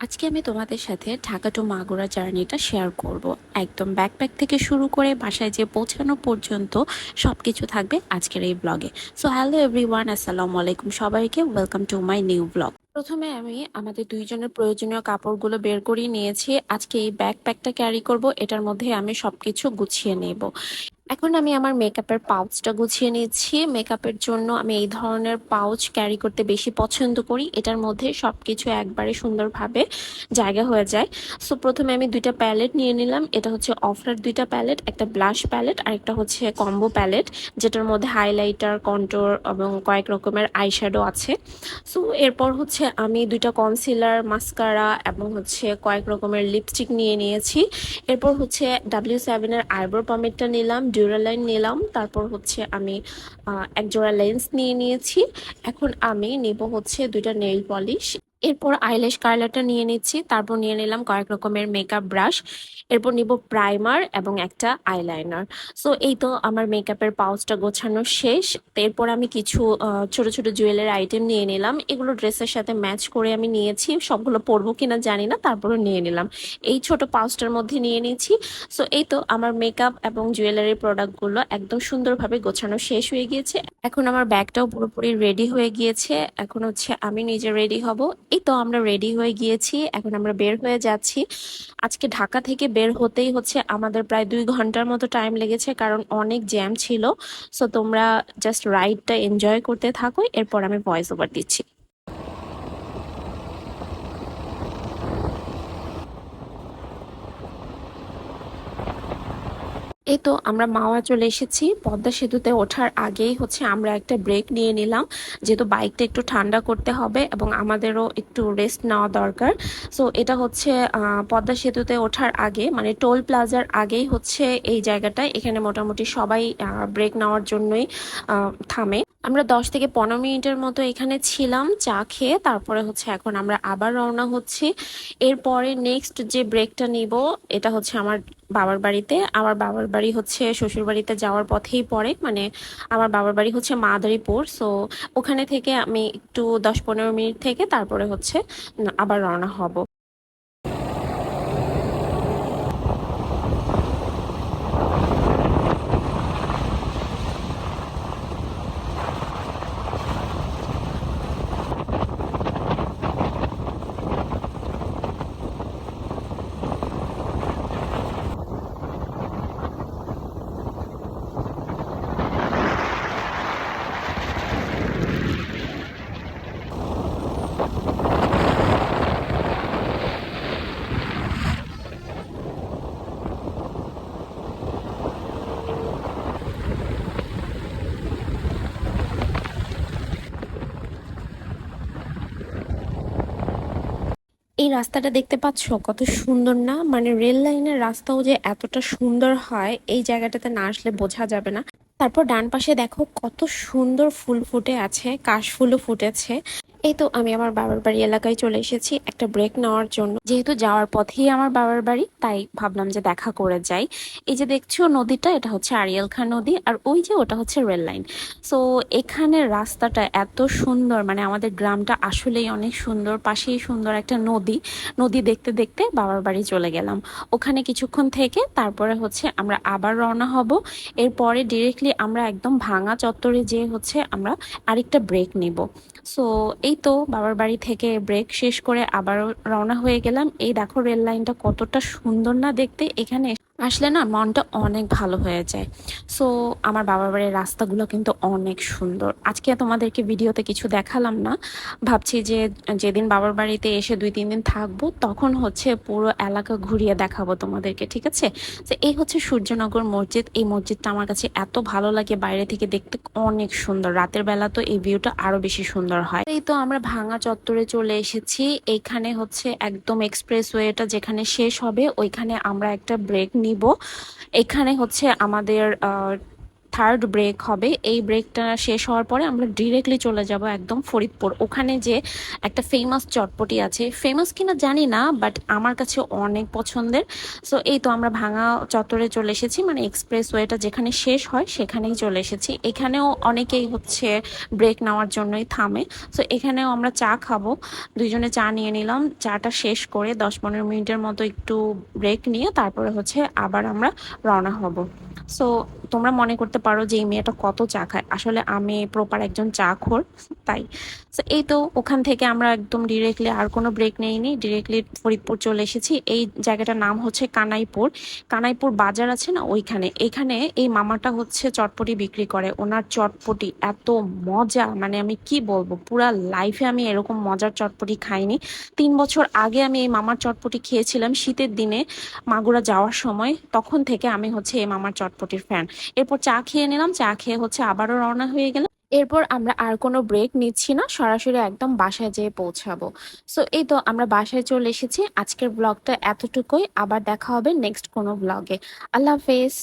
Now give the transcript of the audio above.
আজকে আমি তোমাদের সাথে ঢাকা টু মাগুরা জার্নিটা শেয়ার করব। একদম ব্যাকপ্যাক থেকে শুরু করে বাসায় যে পৌঁছানো পর্যন্ত সব কিছু থাকবে আজকের এই ব্লগে সো হ্যালো এভরিওয়ান আসসালামু আলাইকুম সবাইকে। Welcome to my new blog প্রথমে আমি আমাদের দুইজনের প্রয়োজনীয় কাপড়গুলো বের করে নিয়েছি। আজকে এই ব্যাকপ্যাকটা ক্যারি করব। এটার মধ্যে আমি সবকিছু গুছিয়ে নেব। এখন আমি আমার মেকআপের পাউচটা গুছিয়ে নিচ্ছি। মেকআপের জন্য আমি এই ধরনের পাউচ ক্যারি করতে বেশি পছন্দ করি। এটার মধ্যে সব কিছু একবারে সুন্দরভাবে জায়গা হয়ে যায়। সো প্রথমে আমি দুইটা প্যালেট নিয়ে নিলাম। এটা হচ্ছে অফার দুইটা প্যালেট একটা ব্লাশ প্যালেট আর একটা হচ্ছে কম্বো প্যালেট যেটার মধ্যে হাইলাইটার কন্ট্রোর এবং কয়েক রকমের আইশ্যাডো আছে। সো এরপর হচ্ছে আমি দুইটা কনসিলার মাস্কারা এবং হচ্ছে কয়েক রকমের লিপস্টিক নিয়ে নিয়েছি। এরপর হচ্ছে ডাব্লিউ সেভেনের আইব্রো পমেটটা নিলাম। ডিউরালাইন নিলাম। তারপর হচ্ছে আমি এক জোড়া লেন্স নিয়ে নিয়েছি। এখন আমি নেব হচ্ছে দুইটা নেইল পলিশ এরপর আইল্যাশ কার্লারটা নিয়ে নিচ্ছি। তারপর নিয়ে নিলাম কয়েক রকমের মেকআপ ব্রাশ এরপর নিব প্রাইমার এবং একটা আইলাইনার সো এই তো আমার মেকআপের পাউচটা গোছানো শেষ। এরপর আমি কিছু ছোট ছোট জুয়েলারি আইটেম নিয়ে নিলাম। এগুলো ড্রেসের সাথে ম্যাচ করে আমি নিয়েছি। সবগুলো পরবো কিনা জানি না তারপরে নিয়ে নিলাম। এই ছোট পাউচটার মধ্যে নিয়ে নিয়েছি সো এই তো আমার মেকআপ এবং জুয়েলারি প্রোডাক্টগুলো একদম সুন্দরভাবে গোছানো শেষ হয়ে গিয়েছে। এখন আমার ব্যাগটাও পুরোপুরি রেডি হয়ে গিয়েছে। এখন হচ্ছে আমি নিজে রেডি হব। এই তো আমরা রেডি হয়ে গিয়েছি, এখন আমরা বের হয়ে যাচ্ছি। আজকে ঢাকা থেকে বের হতেই হচ্ছে আমাদের প্রায় দুই ঘণ্টার মতো টাইম লেগেছে, কারণ অনেক জ্যাম ছিল। সো তোমরা জাস্ট রাইডটা এনজয় করতে থাকো, এরপর আমি ভয়েস ওভার দিচ্ছি। এই তো আমরা মাওয়া চলে এসেছি। পদ্মা সেতুতে ওঠার আগেই হচ্ছে আমরা একটা ব্রেক নিয়ে নিলাম। যেহেতু বাইকটা একটু ঠান্ডা করতে হবে এবং আমাদেরও একটু রেস্ট নেওয়া দরকার। সো এটা হচ্ছে পদ্মা সেতুতে ওঠার আগে মানে টোল প্লাজার আগেই হচ্ছে এই জায়গাটা এখানে মোটামুটি সবাই ব্রেক নেওয়ার জন্যই থামে। আমরা দশ থেকে পনেরো মিনিটের মতো এখানে ছিলাম, চা খেয়ে তারপরে হচ্ছে এখন আমরা আবার রওনা হচ্ছি। এরপরে নেক্সট যে ব্রেকটা নিব, এটা হচ্ছে আমার বাবার বাড়িতে। আমার বাবার বাড়ি হচ্ছে শ্বশুর বাড়িতে যাওয়ার পথেই পড়ে মানে আমার বাবার বাড়ি হচ্ছে মাদারীপুর। সো ওখানে থেকে আমি একটু দশ পনেরো মিনিট থেকে তারপরে হচ্ছে আবার রওনা হব। এই রাস্তাটা দেখতে পাচ্ছ? কত সুন্দর না? মানে রেল লাইনের রাস্তাও যে এতটা সুন্দর হয়, এই জায়গাটাতে না আসলে বোঝা যাবে না। তারপর ডান পাশে দেখো কত সুন্দর ফুল ফুটে আছে, কাশ ফুলও ফুটেছে। এই তো আমি আমার বাবার বাড়ি এলাকায় চলে এসেছি একটা ব্রেক নেওয়ার জন্য। যেহেতু যাওয়ার পথেই আমার বাবার বাড়ি, তাই ভাবলাম যে দেখা করে যাই। এই যে দেখছ নদীটা, এটা হচ্ছে আড়িয়াল খাঁ নদী, আর ওই যে ওটা হচ্ছে রেল লাইন। সো এখানে রাস্তাটা এত সুন্দর মানে আমাদের গ্রামটা আসলেই অনেক সুন্দর, পাশেই সুন্দর একটা নদী। নদী দেখতে দেখতে বাবার বাড়ি চলে গেলাম। ওখানে কিছুক্ষণ থেকে তারপরে হচ্ছে আমরা আবার রওনা হব। এরপরে ডিরেক্টলি আমরা একদম ভাঙা চত্বরে যেয়ে হচ্ছে আমরা আরেকটা ব্রেক নিব। সো এই তো বাবার বাড়ি থেকে ব্রেক শেষ করে আবারও রওনা হয়ে গেলাম। এই দেখো রেল লাইনটা কতটা সুন্দর না দেখতে। এখানে আসলে না, মনটা অনেক ভালো হয়ে যায়। সো আমার বাবার বাড়ির রাস্তাগুলো কিন্তু অনেক সুন্দর। আজকে তোমাদেরকে ভিডিওতে কিছু দেখালাম না। ভাবছি যে, যেদিন বাবার বাড়িতে এসে দুই, তিন দিন থাকব, তখন হচ্ছে পুরো এলাকা ঘুরিয়ে দেখাবো তোমাদেরকে, ঠিক আছে? তো এই হচ্ছে সূর্যনগর মসজিদ। এই মসজিদটা আমার কাছে এত ভালো লাগে, বাইরে থেকে দেখতে অনেক সুন্দর। রাতের বেলা তো এই ভিউটা আরও বেশি সুন্দর হয়। এই তো আমরা ভাঙা চত্বরে চলে এসেছি। এইখানে হচ্ছে একদম এক্সপ্রেস ওয়েটা যেখানে শেষ হবে, ওইখানে আমরা একটা ব্রেক নিব। এখানে হচ্ছে আমাদের থার্ড ব্রেক হবে। এই ব্রেকটা শেষ হওয়ার পরে আমরা ডিরেক্টলি চলে যাব একদম ফরিদপুর। ওখানে যে একটা ফেমাস চটপটি আছে। ফেমাস কিনা জানি না বাট আমার কাছে অনেক পছন্দের। সো এই তো আমরা ভাঙা চত্বরে চলে এসেছি। মানে এক্সপ্রেস ওয়েটা যেখানে শেষ হয়, সেখানেই চলে এসেছি। এখানেও অনেকেই হচ্ছে ব্রেক নেওয়ার জন্যই থামে। সো এখানেও আমরা চা খাব। দুইজনে চা নিয়ে নিলাম। চাটা শেষ করে দশ পনেরো মিনিটের মতো একটু ব্রেক নিয়ে তারপরে হচ্ছে আবার আমরা রওনা হব। সো তোমরা মনে করতে পারো যে এই মেয়েটা কত চা খায় আসলে আমি প্রপার একজন চা খোর তাই। সো এই তো ওখান থেকে আমরা একদম ডিরেক্টলি আর কোনো ব্রেক নেইনি। ডিরেক্টলি ফরিদপুর চলে এসেছি। এই জায়গাটার নাম হচ্ছে কানাইপুর। কানাইপুর বাজার আছে না ওইখানে। এখানে এই মামাটা হচ্ছে চটপটি বিক্রি করে। ওনার চটপটি এত মজা। মানে আমি কি বলব? পুরা লাইফে আমি এরকম মজার চটপটি খাইনি। তিন বছর আগে আমি এই মামার চটপটি খেয়েছিলাম শীতের দিনে মাগুরা যাওয়ার সময়। তখন থেকে আমি হচ্ছে এই মামার চটপটির ফ্যান এরপর চা খেয়ে নিলাম, চা খেয়ে হচ্ছে আবারও রওনা হয়ে গেলাম। এরপর আমরা আর কোনো ব্রেক নিচ্ছি না, সরাসরি একদম বাসায় যেয়ে পৌঁছাবো। সো এই তো আমরা বাসায় চলে এসেছি। আজকের ব্লগটা এতটুকুই। আবার দেখা হবে নেক্সট কোনো ব্লগে আল্লাহ হাফেজ।